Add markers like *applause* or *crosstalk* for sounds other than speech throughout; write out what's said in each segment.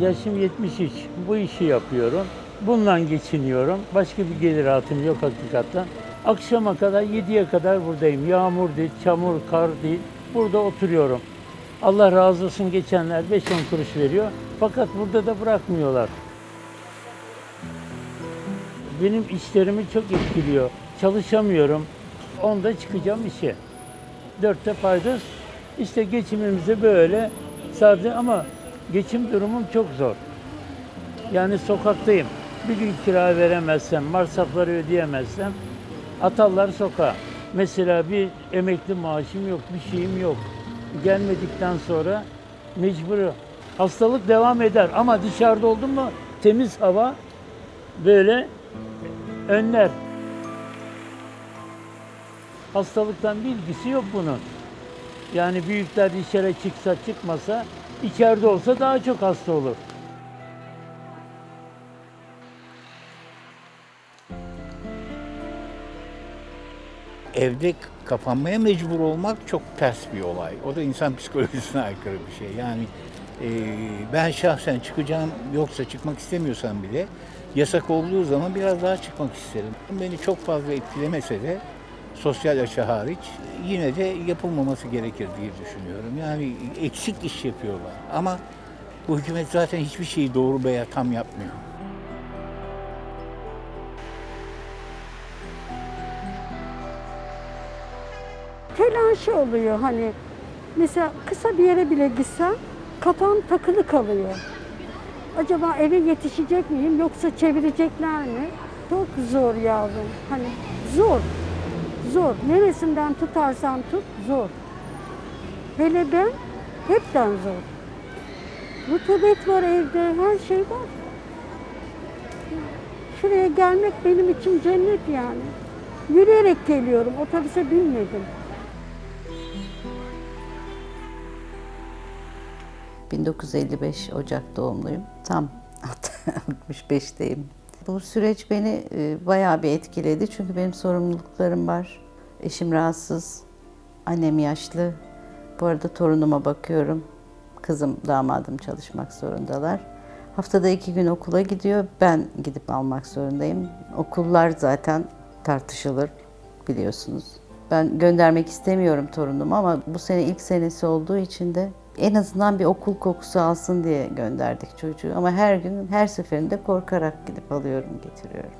Yaşım 73. Bu işi yapıyorum. Bundan geçiniyorum. Başka bir gelir altım yok hakikaten. Akşama kadar 7'ye kadar buradayım. Yağmur değil, çamur, kar değil. Burada oturuyorum. Allah razı olsun geçenler 5-10 kuruş veriyor. Fakat burada da bırakmıyorlar. Benim işlerimi çok etkiliyor. Çalışamıyorum. Onda çıkacağım işe. Dörtte paydos. İşte geçimimizi böyle sadece ama geçim durumum çok zor. Yani sokaktayım. Bir gün kira veremezsem, masrafları ödeyemezsem atarlar sokağa. Mesela bir emekli maaşım yok, bir şeyim yok. Gelmedikten sonra mecbur hastalık devam eder ama dışarıda oldum mu temiz hava böyle önler. Hastalıktan bir ilgisi yok bunun. Yani büyükler dışarı çıksa çıkmasa içeride olsa daha çok hasta olur. evde kapanmaya mecbur olmak çok ters bir olay. O da insan *laughs* psikolojisine aykırı bir şey. Yani e, ben şahsen çıkacağım yoksa çıkmak istemiyorsam bile yasak olduğu zaman biraz daha çıkmak isterim. Beni çok fazla etkilemese de sosyal açı hariç yine de yapılmaması gerekir diye düşünüyorum. Yani eksik iş yapıyorlar ama bu hükümet zaten hiçbir şeyi doğru veya tam yapmıyor. telaşı oluyor hani. Mesela kısa bir yere bile gitsem kafam takılı kalıyor. Acaba eve yetişecek miyim yoksa çevirecekler mi? Çok zor yavrum. Hani zor. Zor. Neresinden tutarsan tut zor. Hele ben hepten zor. Rutubet var evde, her şey var. Şuraya gelmek benim için cennet yani. Yürüyerek geliyorum, otobüse binmedim. 1955 Ocak doğumluyum. Tam *laughs* 65'teyim. Bu süreç beni e, bayağı bir etkiledi çünkü benim sorumluluklarım var. Eşim rahatsız, annem yaşlı. Bu arada torunuma bakıyorum. Kızım, damadım çalışmak zorundalar. Haftada iki gün okula gidiyor. Ben gidip almak zorundayım. Okullar zaten tartışılır biliyorsunuz. Ben göndermek istemiyorum torunumu ama bu sene ilk senesi olduğu için de en azından bir okul kokusu alsın diye gönderdik çocuğu. Ama her gün, her seferinde korkarak gidip alıyorum, getiriyorum.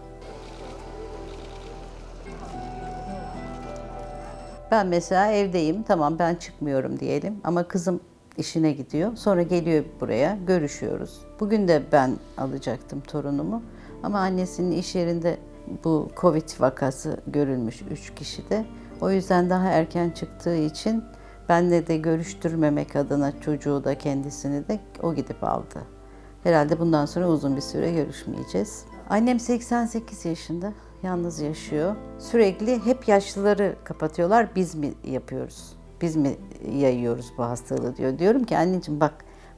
Ben mesela evdeyim, tamam ben çıkmıyorum diyelim ama kızım işine gidiyor. Sonra geliyor buraya, görüşüyoruz. Bugün de ben alacaktım torunumu ama annesinin iş yerinde bu Covid vakası görülmüş 3 kişide. O yüzden daha erken çıktığı için benle de görüştürmemek adına çocuğu da kendisini de o gidip aldı. Herhalde bundan sonra uzun bir süre görüşmeyeceğiz. Annem 88 yaşında, yalnız yaşıyor. Sürekli hep yaşlıları kapatıyorlar, biz mi yapıyoruz? Biz mi yayıyoruz bu hastalığı diyor. Diyorum ki anneciğim bak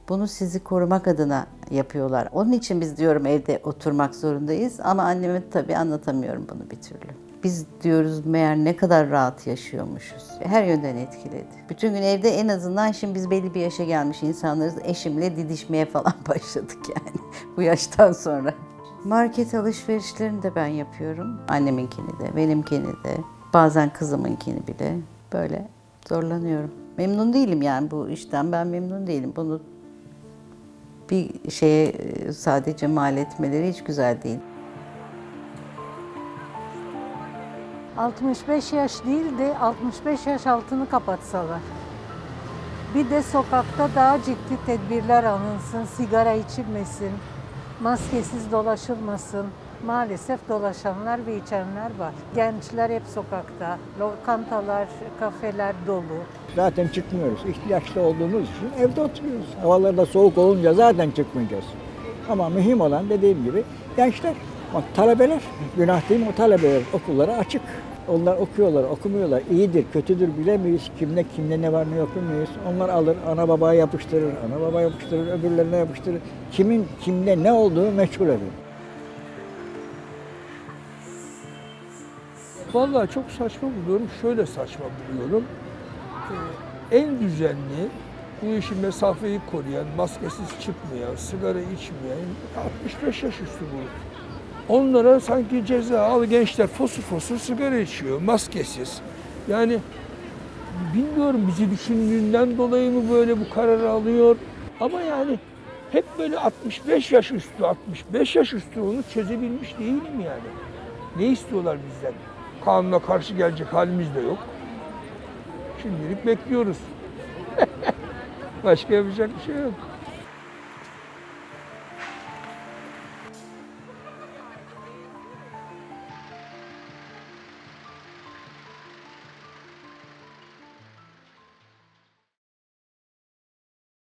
bunu sizi korumak adına yapıyorlar. Onun için biz diyorum evde oturmak zorundayız ama anneme tabii anlatamıyorum bunu bir türlü. Biz diyoruz meğer ne kadar rahat yaşıyormuşuz. Her yönden etkiledi. Bütün gün evde en azından şimdi biz belli bir yaşa gelmiş insanlarız. Eşimle didişmeye falan *laughs* başladık yani bu yaştan sonra. Market alışverişlerini de ben yapıyorum. Anneminkini de, benimkini de. Bazen kızımınkini bile. Böyle zorlanıyorum. Memnun değilim yani bu işten ben memnun değilim. Bunu bir şeye e, sadece mal etmeleri hiç güzel değil. 65 yaş değil de 65 yaş altını kapatsalar. Bir de sokakta daha ciddi tedbirler alınsın, sigara içilmesin, maskesiz dolaşılmasın. Maalesef dolaşanlar ve içenler var. Gençler hep sokakta, lokantalar, kafeler dolu. Zaten çıkmıyoruz. İhtiyaçlı olduğumuz için evde oturuyoruz. Havalar da soğuk olunca zaten çıkmayacağız. Ama mühim olan dediğim gibi gençler, bak talebeler, günah değil mi o talebeler okulları açık. Onlar okuyorlar, okumuyorlar. İyidir, kötüdür bilemeyiz. Kimde kimde ne var ne yok bilmeyiz. Onlar alır, ana babaya yapıştırır, ana baba yapıştırır, öbürlerine yapıştırır. Kimin kimde ne olduğu meçhul ediyor. Vallahi çok saçma buluyorum. Şöyle saçma buluyorum. Ee, en düzenli, bu işi mesafeyi koruyan, maskesiz çıkmayan, sigara içmeyen 65 yaş üstü bu. Onlara sanki ceza al gençler fosur fosur sigara içiyor, maskesiz. Yani bilmiyorum bizi düşündüğünden dolayı mı böyle bu kararı alıyor. Ama yani hep böyle 65 yaş üstü, 65 yaş üstü onu çözebilmiş değilim yani. Ne istiyorlar bizden? Kanuna karşı gelecek halimiz de yok. Şimdilik bekliyoruz. *laughs* Başka yapacak bir şey yok.